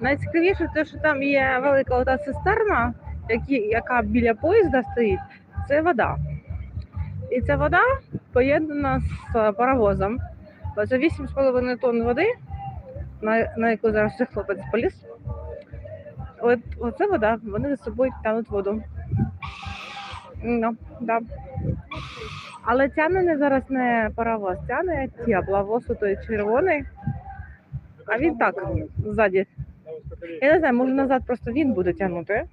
Найцікавіше те, що там є велика ота цистерна, яка біля поїзда стоїть, це вода. І ця вода поєднана з е, паровозом. Це 8,5 тонн води, на, на яку зараз цей хлопець поліз. От, оце вода, вони за собою тягнуть воду. Ну, да. Але тягне не зараз не паровоз, тягне тепловоз, той червоний. А він так, ззаді. Я не знаю, може назад просто він буде тягнути.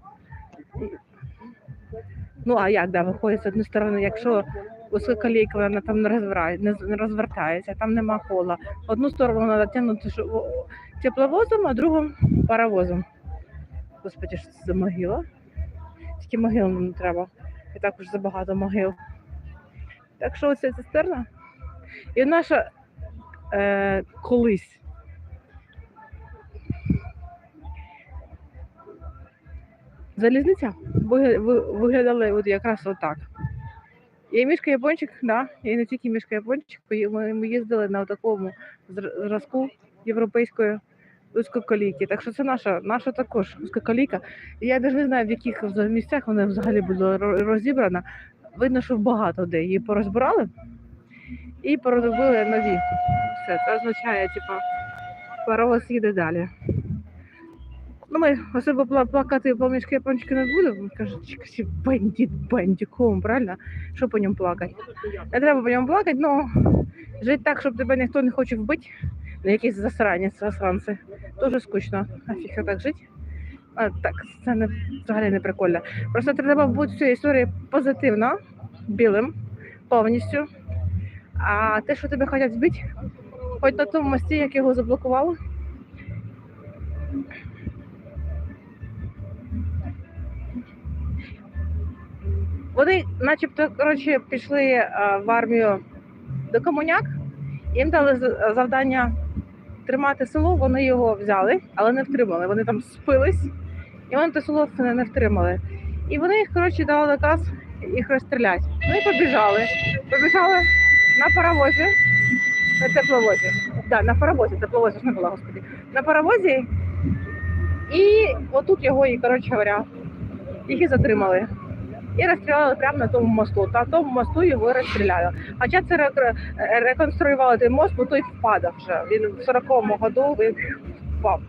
Ну, а як, да, виходить з однієї сторони, якщо узкоколійка, вона там не, розвертається, там нема кола. Одну сторону треба тягнути тепловозом, а другу паровозом. Господи, що це за могила? Тільки могил нам треба. І так уж забагато могил. Так що оця цистерна. І наша е, колись залізниця ви- ви- виглядала от якраз отак. І мішка япончик, да, і не тільки мішка япончик, ми, їздили на такому зразку європейської узкоколійки. Так що це наша, наша також узкоколійка. І я навіть не знаю, в яких місцях вона взагалі була розібрана. Видно, що багато де її порозбирали і поробили нові. Все, це означає, типа, паровоз їде далі. Ну, ми особо пла- плакати по мішки япончики не будемо. Кажуть, «Чекай, бандит, бандиком, правильно? Що по ньому плакати? Не треба по ньому плакати, але жити так, щоб тебе ніхто не хоче вбити, на якийсь засранець, засранці, дуже скучно. А фіг так жити. А, так, це не, взагалі не прикольно. Просто треба бути в цій історії позитивно, білим, повністю. А те, що тебе хочуть збити, хоч на тому мості, як його заблокували, Вони, начебто, коротше, пішли е, в армію до комуняк, їм дали завдання тримати село, вони його взяли, але не втримали. Вони там спились, і вони те село не, втримали. І вони їх, коротше, дали наказ їх розстріляти. Ну і побіжали. Побіжали на паровозі, на тепловозі. Да, на паровозі, тепловозі ж не було, господи. На паровозі. І отут його, і, коротше говоря, їх і затримали і розстріляли прямо на тому мосту. На тому мосту його розстріляли. Хоча це ре- реконструювали той мост, бо той впадав вже. Він в 40-му году він впав.